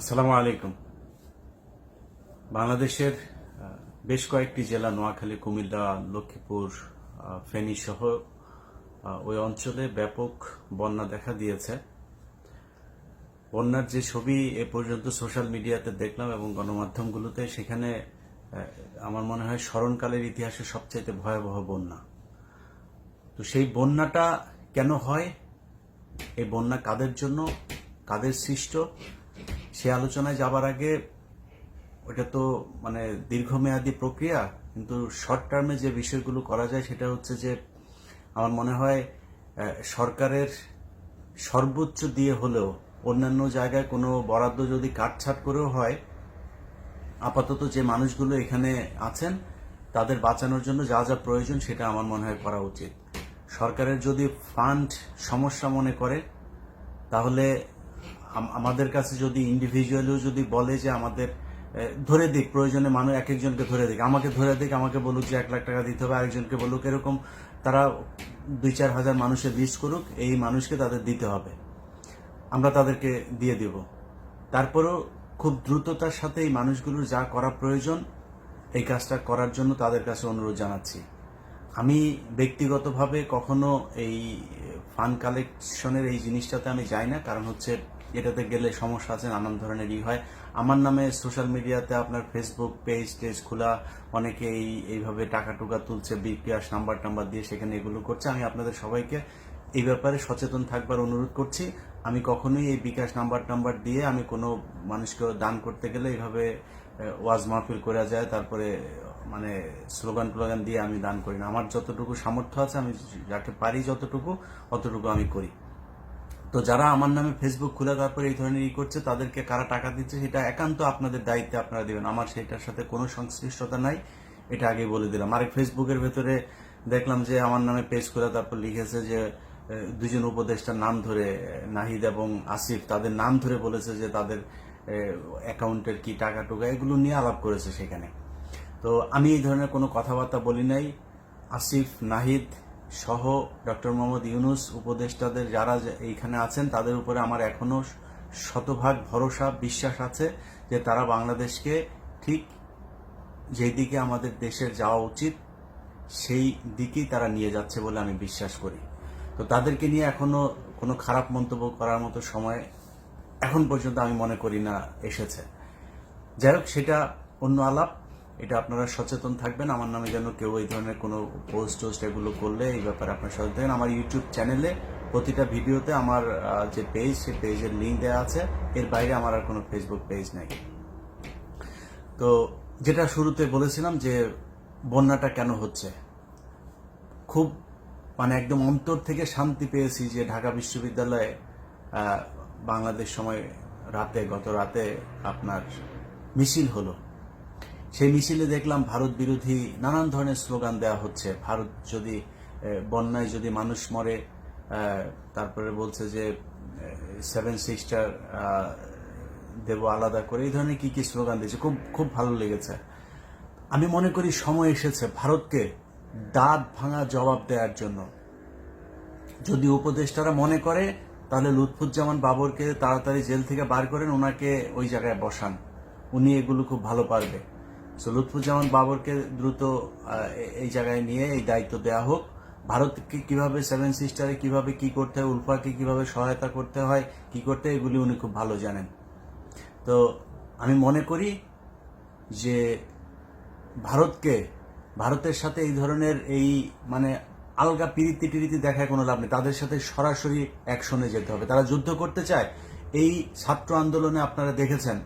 আসসালামু আলাইকুম। বাংলাদেশের বেশ কয়েকটি জেলা, নোয়াখালী, কুমিল্লা, লক্ষ্মীপুর ফেনী সহ ওই অঞ্চলে ব্যাপক বন্যা দেখা দিয়েছে। বন্যার যে ছবি এ পর্যন্ত সোশ্যাল মিডিয়াতে দেখলাম এবং গণমাধ্যমগুলোতে, সেখানে আমার মনে হয় স্মরণকালের ইতিহাসে সবচাইতে ভয়াবহ বন্যা। তো সেই বন্যাটা কেন হয়? এই বন্যা কাদের জন্য? কাদের সৃষ্ট? সে আলোচনায় যাবার আগে ওটা তো মানে দীর্ঘমেয়াদী প্রক্রিয়া, কিন্তু শর্ট টার্মে যে বিষয়গুলো করা যায় সেটা হচ্ছে যে আমার মনে হয় সরকারের সর্বোচ্চ দিয়ে হলেও অন্যান্য জায়গায় কোনো বরাদ্দ যদি কাটছাট করেও হয়, আপাতত যে মানুষগুলো এখানে আছেন, তাদের বাঁচানোর জন্য যা যা প্রয়োজন সেটা আমার মনে হয় করা উচিত। সরকারের যদি ফান্ড সমস্যা মনে করে, তাহলে আমাদের কাছে যদি ইন্ডিভিজুয়ালিও যদি বলে যে আমাদের ধরে দিক, প্রয়োজনে মানুষ এক একজনকে ধরে দিক, আমাকে ধরে দিক, আমাকে বলুক যে এক লাখ টাকা দিতে হবে, আরেকজনকে বলুক, এরকম তারা দুই চার হাজার মানুষের লিস্ট করুক, এই মানুষকে তাদের দিতে হবে। আমরা তাদেরকে দিয়ে দিব। তারপরেও খুব দ্রুততার সাথে এই মানুষগুলোর যা করা প্রয়োজন, এই কাজটা করার জন্য তাদের কাছে অনুরোধ জানাচ্ছি। আমি ব্যক্তিগতভাবে কখনো এই ফান্ড কালেকশনের এই জিনিসটাতে আমি যাই না, কারণ হচ্ছে এটাতে গেলে সমস্যা আছে, নানান ধরনেরই হয়। আমার নামে সোশ্যাল মিডিয়াতে আপনার ফেসবুক পেজ টেজ খোলা, অনেকে এই, এইভাবে টাকা টুকা তুলছে বিপিআর নাম্বার টাম্বার দিয়ে সেখানে এগুলো করছে। আমি আপনাদের সবাইকে এই ব্যাপারে সচেতন থাকবার অনুরোধ করছি। আমি কখনোই এই বিকাশ নাম্বার টাম্বার দিয়ে আমি কোনো মানুষকে দান করতে গেলে এইভাবে ওয়াজ মাহফিল করা যায়, তারপরে মানে স্লোগান টোলোগান দিয়ে আমি দান করি না। আমার যতটুকু সামর্থ্য আছে আমি যাকে পারি যতটুকু, অতটুকু আমি করি। তো যারা আমার নামে ফেসবুক খুলে তারপরে এই ধরনের ই করছে, তাদেরকে কারা টাকা দিচ্ছে সেটা একান্ত আপনাদের দায়িত্বে আপনারা দিবেন। আমার সেটার সাথে কোনো সংশ্লিষ্টতা নাই, এটা আগে বলে দিলাম। আরেক ফেসবুকের ভেতরে দেখলাম যে আমার নামে পেজ খুলে তারপর লিখেছে যে দুজন উপদেষ্টার নাম ধরে নাহিদ এবং আসিফ, তাদের নাম ধরে বলেছে যে তাদের অ্যাকাউন্টের কি টাকা টুকা, এগুলো নিয়ে আলাপ করেছে সেখানে। তো আমি এই ধরনের কোনো কথাবার্তা বলি নাই। আসিফ, নাহিদ সহ ডক্টর মোহাম্মদ ইউনুস, উপদেষ্টাদের যারা এইখানে আছেন, তাদের উপরে আমার এখনও শতভাগ ভরসা, বিশ্বাস আছে যে তারা বাংলাদেশকে ঠিক যেই দিকে আমাদের দেশের যাওয়া উচিত, সেই দিকেই তারা নিয়ে যাচ্ছে বলে আমি বিশ্বাস করি। তো তাদেরকে নিয়ে এখনও কোনো খারাপ মন্তব্য করার মতো সময় এখন পর্যন্ত আমি মনে করি না এসেছে। যাই হোক, সেটা অন্য আলাপ। এটা আপনারা সচেতন থাকবেন। আমার নামে যেন কেউ এই ধরনের কোনো পোস্ট টোস্ট এগুলো করলে এই ব্যাপারে আপনারা সচেতন থাকবেন আমার ইউটিউব চ্যানেলে প্রতিটা ভিডিওতে আমার যে পেজ সে পেজের লিঙ্ক দেওয়া আছে। এর বাইরে আমার আর কোনো ফেসবুক পেজ নেই। তো যেটা শুরুতে বলেছিলাম যে বন্যাটা কেন হচ্ছে? খুব মানে একদম অন্তর থেকে শান্তি পেয়েছি যে ঢাকা বিশ্ববিদ্যালয়ে বাংলাদেশ সময় রাতে, গত রাতে আপনার মিছিল হলো। সেই মিছিলে দেখলাম ভারত বিরোধী নানান ধরনের স্লোগান দেওয়া হচ্ছে। ভারত যদি বন্যায় যদি মানুষ মরে তারপরে বলছে যে সেভেন সিস্টার দেব আলাদা করে, এই ধরনের কি কি স্লোগান দিয়েছে, খুব খুব ভালো লেগেছে। আমি মনে করি সময় এসেছে ভারতকে দাঁত ভাঙা জবাব দেওয়ার জন্য। যদি উপদেষ্টারা মনে করে, তাহলে লুৎফুজ্জামান বাবরকে তাড়াতাড়ি জেল থেকে বার করেন, ওনাকে ওই জায়গায় বসান। উনি এগুলো খুব ভালো পারবে। সো লুৎফুজ্জামান বাবরকে দ্রুত এই জায়গায় নিয়ে এই দায়িত্ব দেওয়া হোক। ভারতকে কীভাবে সেভেন সিস্টারে কীভাবে কি করতে হয়, উলফাকে কীভাবে সহায়তা করতে হয়, কি করতে এগুলি উনি খুব ভালো জানেন। তো আমি মনে করি যে ভারতকে, ভারতের সাথে এই ধরনের এই মানে আলগা পিরিতি টিরিতি দেখায় কোনো লাভ নেই। তাদের সাথে সরাসরি অ্যাকশনে যেতে হবে। তারা যুদ্ধ করতে চায়। এই ছাত্র আন্দোলনে আপনারা দেখেছেন,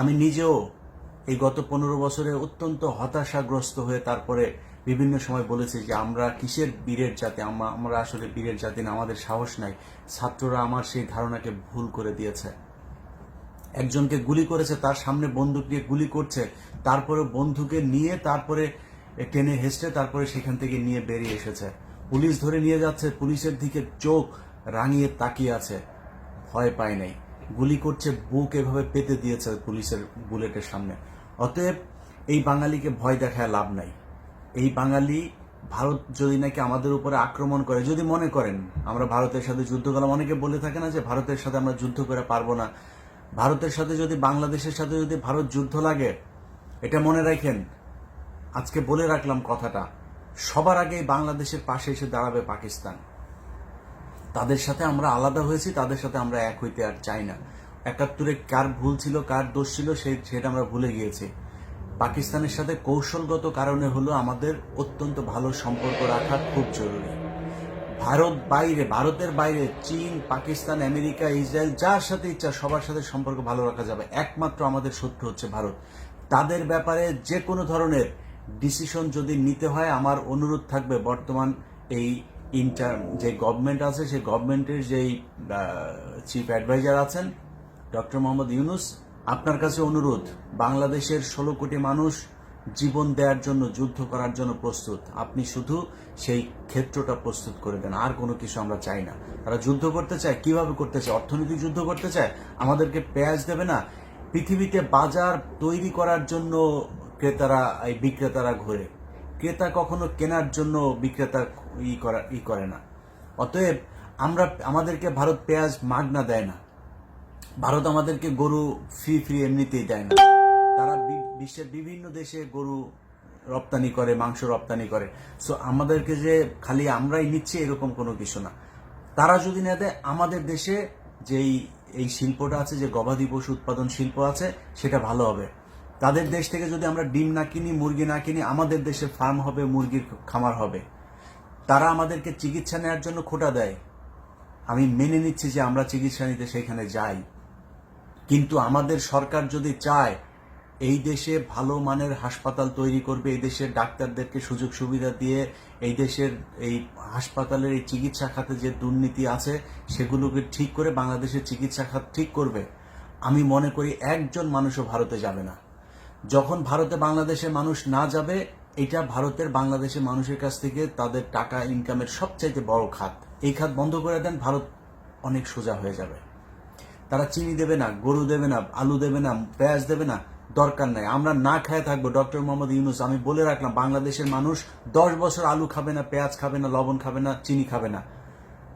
আমি নিজেও এই গত পনেরো বছরে অত্যন্ত হতাশাগ্রস্ত হয়ে তারপরে বিভিন্ন সময় বলেছি যে, আমরা কিসের বীরের জাতি? আমরা আমরা আসলে বীরের জাতি না, আমাদের সাহস নাই। ছাত্ররা আমার সেই ধারণাকে ভুল করে দিয়েছে। একজনকে গুলি করেছে, তার সামনে বন্দুক নিয়ে গুলি করছে তারপরে বন্ধুকে নিয়ে তারপরে টেনে হেসড়ে তারপরে সেখান থেকে নিয়ে বেরিয়ে এসেছে। পুলিশ ধরে নিয়ে যাচ্ছে, পুলিশের দিকে চোখ রাঙিয়ে তাকিয়ে আছে। ভয় পায় নাই। গুলি করছে, বুক এভাবে পেতে দিয়েছে পুলিশের বুলেটের সামনে। অতএব এই বাঙালিকে ভয় দেখায় লাভ নাই। এই বাঙালি ভারত যদি নাকি আমাদের উপরে আক্রমণ করে, যদি মনে করেন, আমরা ভারতের সাথে যুদ্ধ করলাম, অনেকে বলে থাকে না যে ভারতের সাথে আমরা যুদ্ধ করে পারব না। ভারতের সাথে যদি, বাংলাদেশের সাথে যদি ভারত যুদ্ধ লাগে, এটা মনে রাখেন, আজকে বলে রাখলাম কথাটা, সবার আগে বাংলাদেশের পাশে এসে দাঁড়াবে পাকিস্তান। তাদের সাথে আমরা আলাদা হয়েছি, তাদের সাথে আমরা এক হইতে আর চাই না। একাত্তরে কার ভুল ছিল, কার দোষ ছিল, সেই সেটা আমরা ভুলে গিয়েছি। পাকিস্তানের সাথে কৌশলগত কারণে হলো আমাদের অত্যন্ত ভালো সম্পর্ক রাখা খুব জরুরি। ভারত বাইরে, ভারতের বাইরে চীন, পাকিস্তান, আমেরিকা, ইসরায়েল, যার সাথে ইচ্ছা, সবার সাথে সম্পর্ক ভালো রাখা যাবে। একমাত্র আমাদের শত্রু হচ্ছে ভারত। তাদের ব্যাপারে যে কোনো ধরনের ডিসিশন যদি নিতে হয়, আমার অনুরোধ থাকবে বর্তমান এই ইন্টার যে গভর্নমেন্ট আছে সেই গভর্নমেন্টের যেই চিফ অ্যাডভাইজার আছেন ডক্টর মোহাম্মদ ইউনুস, আপনার কাছে অনুরোধ, বাংলাদেশের ষোলো কোটি মানুষ জীবন দেওয়ার জন্য, যুদ্ধ করার জন্য প্রস্তুত। আপনি শুধু সেই ক্ষেত্রটা প্রস্তুত করে দেন, আর কোনো কিছু আমরা চাই না। তারা যুদ্ধ করতে চায়, কীভাবে করতে চায়? অর্থনৈতিক যুদ্ধ করতে চায়? আমাদেরকে পেঁয়াজ দেবে না? পৃথিবীতে বাজার তৈরি করার জন্য ক্রেতারা, এই বিক্রেতারা ঘোরে। ক্রেতা কখনো কেনার জন্য বিক্রেতা ই করা, ই করে না। অতএব আমরা, আমাদেরকে ভারত পেঁয়াজ মাগনা দেয় না। ভারত আমাদেরকে গরু ফ্রি ফ্রি এমনিতেই দেয় না। তারা বিশ্বের বিভিন্ন দেশে গরু রপ্তানি করে, মাংস রপ্তানি করে। সো আমাদেরকে যে খালি আমরাই নিচ্ছি এরকম কোনো কিছু না। তারা যদি না দেয়, আমাদের দেশে যেই, এই শিল্পটা আছে, যে গবাদি পশু উৎপাদন শিল্প আছে, সেটা ভালো হবে। তাদের দেশ থেকে যদি আমরা ডিম না কিনি, মুরগি না কিনি, আমাদের দেশে ফার্ম হবে, মুরগির খামার হবে। তারা আমাদেরকে চিকিৎসা নেওয়ার জন্য খোটা দেয়। আমি মেনে নিচ্ছি যে আমরা চিকিৎসা নিতে সেখানে যাই। কিন্তু আমাদের সরকার যদি চায়, এই দেশে ভালো মানের হাসপাতাল তৈরি করবে, এই দেশের ডাক্তারদেরকে সুযোগ সুবিধা দিয়ে এই দেশের এই হাসপাতালের এই চিকিৎসা খাতে যে দুর্নীতি আছে, সেগুলোকে ঠিক করে বাংলাদেশের চিকিৎসা খাত ঠিক করবে, আমি মনে করি একজন মানুষও ভারতে যাবে না। যখন ভারতে বাংলাদেশের মানুষ না যাবে, এটা ভারতের বাংলাদেশের মানুষের কাছ থেকে তাদের টাকা ইনকামের সবচাইতে বড় খাত। এই খাত বন্ধ করে দেন, ভারত অনেক সোজা হয়ে যাবে। তারা চিনি দেবে না, গরু দেবে না, আলু দেবে না, পেঁয়াজ দেবে না, দরকার নাই। আমরা না খেয়ে থাকব। ডক্টর মোহাম্মদ ইউনুস, আমি বলে রাখলাম, বাংলাদেশের মানুষ দশ বছর আলু খাবে না, পেঁয়াজ খাবে না, লবণ খাবে না, চিনি খাবে না।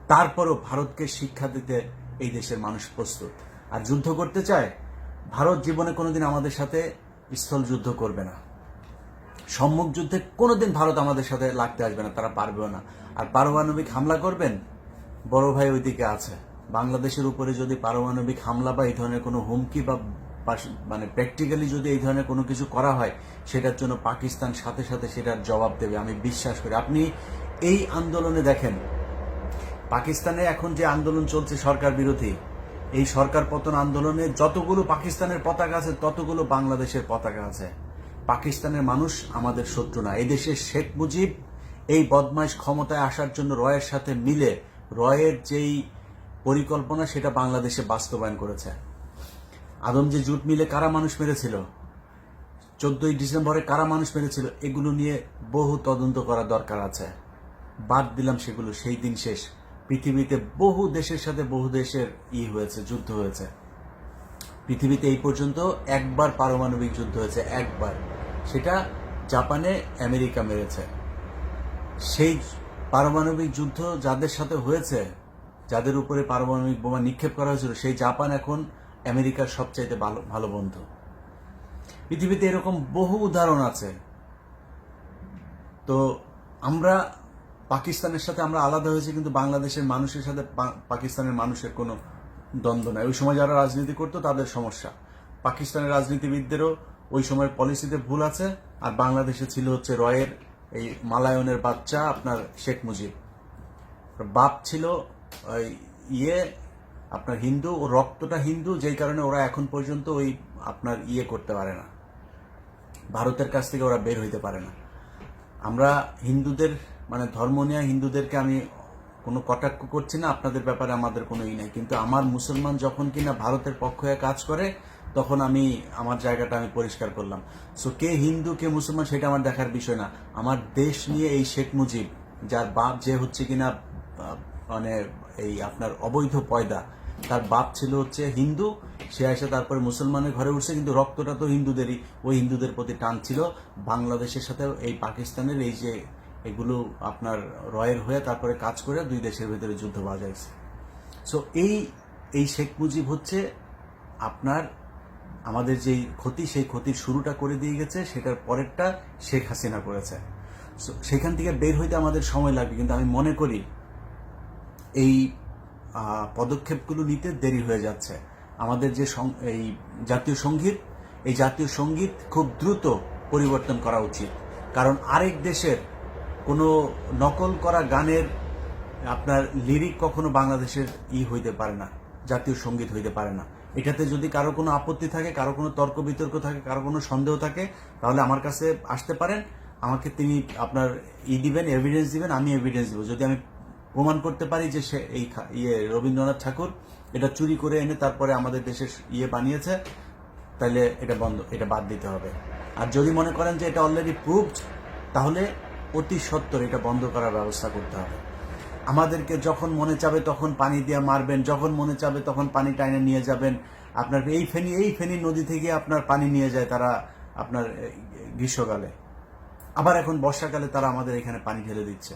তারপরও ভারতকে শিক্ষা দিতে এই দেশের মানুষ প্রস্তুত। আর যুদ্ধ করতে চায়, ভারত জীবনে কোনোদিন আমাদের সাথে স্থল যুদ্ধ করবে না। সম্মুখ যুদ্ধে কোনোদিন ভারত আমাদের সাথে লাগতে আসবে না, তারা পারবেও না। আর পারমাণবিক হামলা করবেন, বড় ভাই ওইদিকে আছে। বাংলাদেশের উপরে যদি পারমাণবিক হামলা বা এই ধরনের কোনো হুমকি বা মানে প্র্যাকটিক্যালি যদি এই ধরনের কোনো কিছু করা হয়, সেটার জন্য পাকিস্তান সাথে সাথে সেটার জবাব দেবে, আমি বিশ্বাস করি। আপনি এই আন্দোলনে দেখেন, পাকিস্তানে এখন যে আন্দোলন চলছে সরকার বিরোধী, এই সরকার পতন আন্দোলনে যতগুলো পাকিস্তানের পতাকা আছে, ততগুলো বাংলাদেশের পতাকা আছে। পাকিস্তানের মানুষ আমাদের শত্রু না। এই দেশের শেখ মুজিব এই বদমাইশ ক্ষমতায় আসার জন্য রয়ের সাথে মিলে, রয়ের যেই পরিকল্পনা সেটা বাংলাদেশে বাস্তবায়ন করেছে। আদম, যে জুট মিলে কারা মানুষ মেরেছিল? চোদ্দই ডিসেম্বরে কারা মানুষ মেরেছিল? এগুলো নিয়ে বহু তদন্ত করা দরকার আছে। বাদ দিলাম সেগুলো, সেই দিন শেষ। পৃথিবীতে বহু দেশের সাথে বহু দেশের ই হয়েছে, যুদ্ধ হয়েছে। পৃথিবীতে এই পর্যন্ত একবার পারমাণবিক যুদ্ধ হয়েছে, একবার। সেটা জাপানে আমেরিকা মেরেছে। সেই পারমাণবিক যুদ্ধ যাদের সাথে হয়েছে যাদের উপরে পারমাণবিক বোমা নিক্ষেপ করা হয়েছিল, সেই জাপান এখন আমেরিকার সবচাইতে ভালো ভালো বন্ধু। পৃথিবীতে এরকম বহু উদাহরণ আছে। তো আমরা পাকিস্তানের সাথে আমরা আলাদা হয়েছি, কিন্তু বাংলাদেশের মানুষের সাথে পাকিস্তানের মানুষের কোনো দ্বন্দ্ব নাই। ওই সময় যারা রাজনীতি করতো, তাদের সমস্যা। পাকিস্তানের রাজনীতিবিদদেরও ওই সময়ের পলিসিতে ভুল আছে, আর বাংলাদেশে ছিল হচ্ছে রয়ের, এই মালায়নের বাচ্চা আপনার শেখ মুজিব। বাপ ছিল ইয়ে আপনার হিন্দু, ও রক্তটা হিন্দু, যেই কারণে ওরা এখন পর্যন্ত ওই আপনার ইয়ে করতে পারে না। ভারতের কাছ থেকে ওরা বের হইতে পারে না। আমরা হিন্দুদের মানে ধর্ম নিয়ে হিন্দুদেরকে আমি কোনো কটাক্ষ করছি না, আপনাদের ব্যাপারে আমাদের কোনো ই নেই। কিন্তু আমার মুসলমান যখন কিনা ভারতের পক্ষ হয়ে কাজ করে, তখন আমি, আমার জায়গাটা আমি পরিষ্কার করলাম। সো কে হিন্দু, কে মুসলমান, সেটা আমার দেখার বিষয় না। আমার দেশ নিয়ে এই শেখ মুজিব, যার বাপ যে হচ্ছে কিনা মানে এই আপনার অবৈধ পয়দা। তার বাপ ছিল হচ্ছে হিন্দু সে এসে তারপরে মুসলমানের ঘরে উঠছে কিন্তু রক্তটা তো হিন্দুদেরই ওই হিন্দুদের প্রতি টান ছিল। বাংলাদেশের সাথে এই পাকিস্তানের এই যে এগুলো আপনার রয়ের হয়ে তারপরে কাজ করে দুই দেশের ভেতরে যুদ্ধ বাজাইছে। সো এই এই শেখ মুজিব হচ্ছে আপনার আমাদের যেই ক্ষতি সেই ক্ষতির শুরুটা করে দিয়ে গেছে সেটার পরেরটা শেখ হাসিনা করেছে। So, সেখান থেকে বের হইতে আমাদের সময় লাগবে কিন্তু আমি মনে করি এই পদক্ষেপগুলো নিতে দেরি হয়ে যাচ্ছে। আমাদের যে এই জাতীয় সংগীত, এই জাতীয় সংগীত খুব দ্রুত পরিবর্তন করা উচিত। কারণ আরেক দেশের কোনো নকল করা গানের আপনার লিরিক কখনো বাংলাদেশের ই হইতে পারে না, জাতীয় সংগীত হইতে পারে না। এটাতে যদি কারও কোনো আপত্তি থাকে, কারও কোনো তর্ক বিতর্ক থাকে, কারও কোনো সন্দেহ থাকে, তাহলে আমার কাছে আসতে পারেন। আমাকে তিনি আপনার ই দিবেন এভিডেন্স দিবেন, আমি এভিডেন্স দিব। যদি আমি প্রমাণ করতে পারি যে সে এই ইয়ে রবীন্দ্রনাথ ঠাকুর এটা চুরি করে এনে তারপরে আমাদের দেশের ইয়ে বানিয়েছে তাহলে এটা বন্ধ, এটা বাদ দিতে হবে। আর যদি মনে করেন যে এটা অলরেডি প্রুভড তাহলে অতি সত্বর এটা বন্ধ করার ব্যবস্থা করতে হবে। আমাদেরকে যখন মনে চাবে তখন পানি দিয়ে মারবেন, যখন মনে চাবে তখন পানি টাইনে নিয়ে যাবেন। আপনার এই ফেনি, এই ফেনী নদী থেকে আপনার পানি নিয়ে যায় তারা আপনার গ্রীষ্মকালে। আবার এখন বর্ষাকালে তারা আমাদের এখানে পানি ঢেলে দিচ্ছে।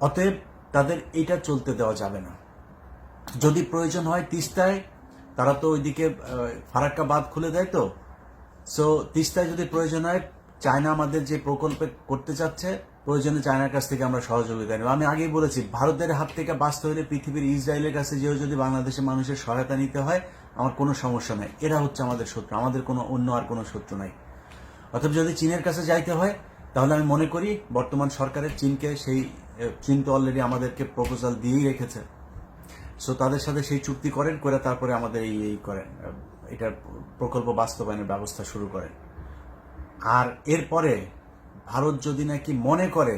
অতএব তাদের এটা চলতে দেওয়া যাবে না। যদি প্রয়োজন হয় তিস্তায়, তারা তো ওইদিকে ফারাক্কা বাঁধ খুলে দেয় তো। সো তিস্তায় যদি প্রয়োজন হয়, চায়না আমাদের যে প্রকল্পে করতে চাচ্ছে, প্রয়োজনে চায়নার কাছ থেকে আমরা সহযোগিতা নেব। আমি আগেই বলেছি, ভারতের হাত থেকে বাঁচতে হলে পৃথিবীর ইসরায়েলের কাছে যেও যদি বাংলাদেশের মানুষের সহায়তা নিতে হয়, আমার কোনো সমস্যা নাই। এরা হচ্ছে আমাদের শত্রু, আমাদের কোনো অন্য আর কোনো শত্রু নাই। অথবা যদি চীনের কাছে যাইতে হয়, তাহলে আমি মনে করি বর্তমান সরকারের চীনকে সেই চীন তো অলরেডি আমাদেরকে প্রপোজাল দিয়েই রেখেছে। সো তাদের সাথে সেই চুক্তি করেন, করে তারপরে আমাদের এই এই করেন। এটার প্রকল্প বাস্তবায়নের ব্যবস্থা শুরু করেন। আর এরপরে ভারত যদি নাকি মনে করে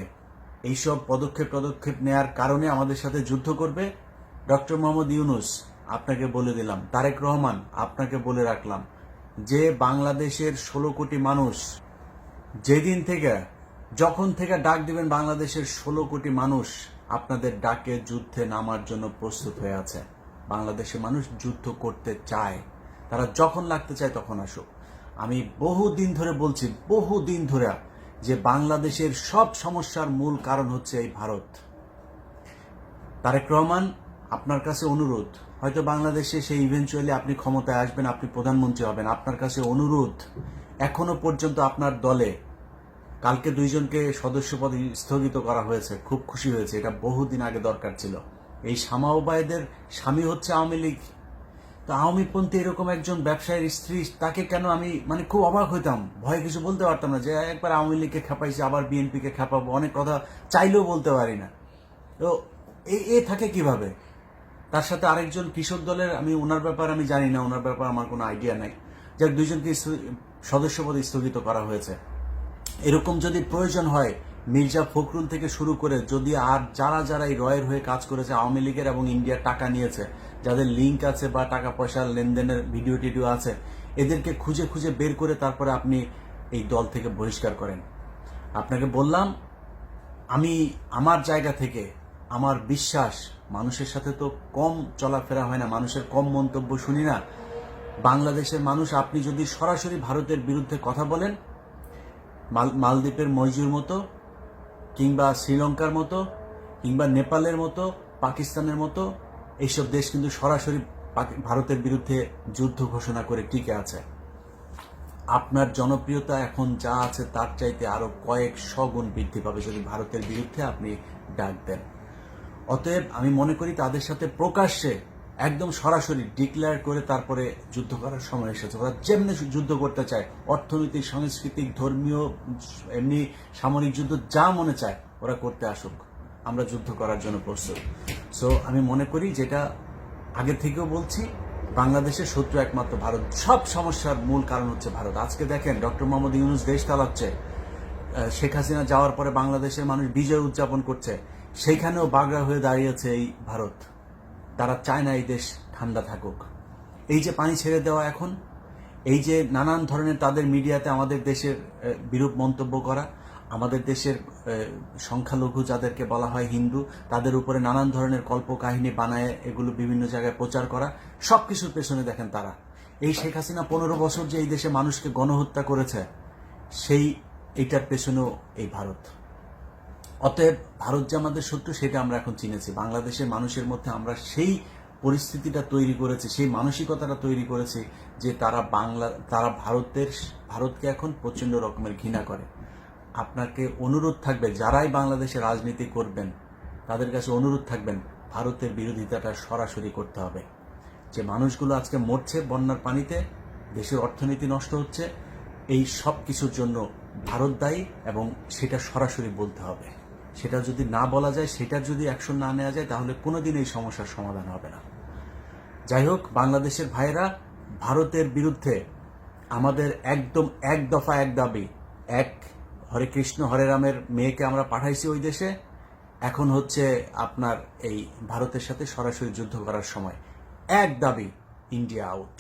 এইসব পদক্ষেপ পদক্ষেপ নেয়ার কারণে আমাদের সাথে যুদ্ধ করবে ডক্টর মোহাম্মদ ইউনুস আপনাকে বলে দিলাম, তারেক রহমান, আপনাকে বলে রাখলাম, যে বাংলাদেশের ষোলো কোটি মানুষ যেদিন থেকে যখন থেকে ডাক দিবেন বাংলাদেশের ষোলো কোটি মানুষ, আপনাদের ডাকে যুদ্ধে নামার জন্য প্রস্তুত হয়ে আছে। বাংলাদেশের মানুষ যুদ্ধ করতে চায়। তারা যখন লাগতে চায় তখন আসুক। আমি বহু দিন ধরে বলছি বহু দিন ধরে, যে বাংলাদেশের সব সমস্যার মূল কারণ হচ্ছে এই ভারত। তারেক রহমান, আপনার কাছে অনুরোধ, হয়তো বাংলাদেশে সেই ইভেন্চুয়ালি আপনি ক্ষমতায় আসবেন, আপনি প্রধানমন্ত্রী হবেন, আপনার কাছে অনুরোধ, এখনও পর্যন্ত আপনার দলে কালকে দুইজনকে সদস্য পদ স্থগিত করা হয়েছে। খুব খুশি হয়েছে। এটা বহুদিন আগে দরকার ছিল। এই শামাউবায়দের স্বামী হচ্ছে আওয়ামী লীগ। তো আওয়ামীপন্থী এরকম একজন ব্যবসায়ীর স্ত্রী, তাকে কেন আমি মানে খুব অবাক হইতাম। ভয়ে কিছু বলতে পারতাম না যে একবার আওয়ামী লীগকে খেপাইছি, আবার বিএনপিকে খেপাবো। অনেক কথা চাইলেও বলতে পারি না। তো এ এ থাকে কীভাবে? তার সাথে আরেকজন কৃষক দলের, আমি ওনার ব্যাপার আমি জানি না, ওনার ব্যাপার আমার কোনো আইডিয়া নাই। যাক, দুইজনকে সদস্যপদ স্থগিত করা হয়েছে। এরকম যদি প্রয়োজন হয়, মির্জা ফখরুল থেকে শুরু করে যদি আর যারা যারা এই রয়ের হয়ে কাজ করেছে, আওয়ামী লীগের এবং ইন্ডিয়ার টাকা নিয়েছে, যাদের লিঙ্ক আছে বা টাকা পয়সার লেনদেনের ভিডিও টিডিও আছে, এদেরকে খুঁজে খুঁজে বের করে তারপরে আপনি এই দল থেকে বহিষ্কার করেন। আপনাকে বললাম, আমি আমার জায়গা থেকে আমার বিশ্বাস, মানুষের সাথে তো কম চলাফেরা হয় না, মানুষের কম মন্তব্য শুনি না। বাংলাদেশের মানুষ, আপনি যদি সরাসরি ভারতের বিরুদ্ধে কথা বলেন মালদ্বীপের মইজুর মতো, কিংবা শ্রীলঙ্কার মতো, কিংবা নেপালের মতো, পাকিস্তানের মতো, এইসব দেশ কিন্তু সরাসরি ভারতের বিরুদ্ধে যুদ্ধ ঘোষণা করে টিকে আছে। আপনার জনপ্রিয়তা এখন যা আছে তার চাইতে আরও কয়েক গুণ বৃদ্ধি পাবে যদি ভারতের বিরুদ্ধে আপনি ডাক দেন। অতএব আমি মনে করি তাদের সাথে প্রকাশ্যে একদম সরাসরি ডিক্লেয়ার করে তারপরে যুদ্ধ করার সময় এসেছে। ওরা যেমনি যুদ্ধ করতে চায়, অর্থনৈতিক, সাংস্কৃতিক, ধর্মীয়, এমনি সামরিক যুদ্ধ যা মনে চায়, ওরা করতে আসুক। আমরা যুদ্ধ করার জন্য প্রস্তুত। সো আমি মনে করি যেটা আগে থেকেও বলছি বাংলাদেশের শত্রু একমাত্র ভারত। সব সমস্যার মূল কারণ হচ্ছে ভারত। আজকে দেখেন ডক্টর মোহাম্মদ ইউনুস দেশ চালাচ্ছে। শেখ হাসিনা যাওয়ার পরে বাংলাদেশের মানুষ বিজয় উদযাপন করছে। সেইখানেও বাগড়া হয়ে দাঁড়িয়েছে এই ভারত। তারা চায় না এই দেশ ঠান্ডা থাকুক। এই যে পানি ছেড়ে দেওয়া এখন, এই যে নানান ধরনের তাদের মিডিয়াতে আমাদের দেশের বিরূপ মন্তব্য করা, আমাদের দেশের সংখ্যালঘু যাদেরকে বলা হয় হিন্দু, তাদের উপরে নানান ধরনের কল্পকাহিনী বানায়, এগুলো বিভিন্ন জায়গায় প্রচার করা, সবকিছুর পেছনে দেখেন তারা। এই শেখ হাসিনা পনেরো বছর যে এই দেশে মানুষকে গণহত্যা করেছে, সেই, এইটার পেছনেও এই ভারত। অতএব ভারত যে আমাদের শত্রু, সেটা আমরা এখন চিনেছি। বাংলাদেশের মানুষের মধ্যে আমরা সেই পরিস্থিতিটা তৈরি করেছে, সেই মানসিকতাটা তৈরি করেছে যে তারা বাংলা, তারা ভারতের, ভারতকে এখন প্রচণ্ড রকমের ঘৃণা করে। আপনাকে অনুরোধ থাকবে, যারাই বাংলাদেশে রাজনীতি করবেন, তাদের কাছে অনুরোধ থাকবেন, ভারতের বিরোধিতাটা সরাসরি করতে হবে। যে মানুষগুলো আজকে মরছে বন্যার পানিতে, দেশের অর্থনীতি নষ্ট হচ্ছে, এই সব কিছুর জন্য ভারত দায়ী এবং সেটা সরাসরি বলতে হবে। সেটা যদি না বলা যায় সেটার যদি অ্যাকশন না নেওয়া যায়, তাহলে কোনোদিন এই সমস্যার সমাধান হবে না। যাই হোক, বাংলাদেশের ভাইয়েরা, ভারতের বিরুদ্ধে আমাদের একদম এক দফা এক দাবি, এক হরে কৃষ্ণ, হরে রামের মেয়েকে আমরা পাঠাইছি ওই দেশে। এখন হচ্ছে আপনার এই ভারতের সাথে সরাসরি যুদ্ধ করার সময়। এক দাবি ইন্ডিয়া আউট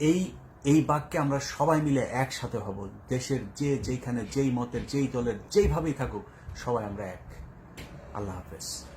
এই এই বাক্যে আমরা সবাই মিলে একসাথে হব। দেশের যে যেইখানে যেই মতের, যেই দলের, যেইভাবেই থাকুক সবাই আমরা এক। আল্লাহ হাফেজ।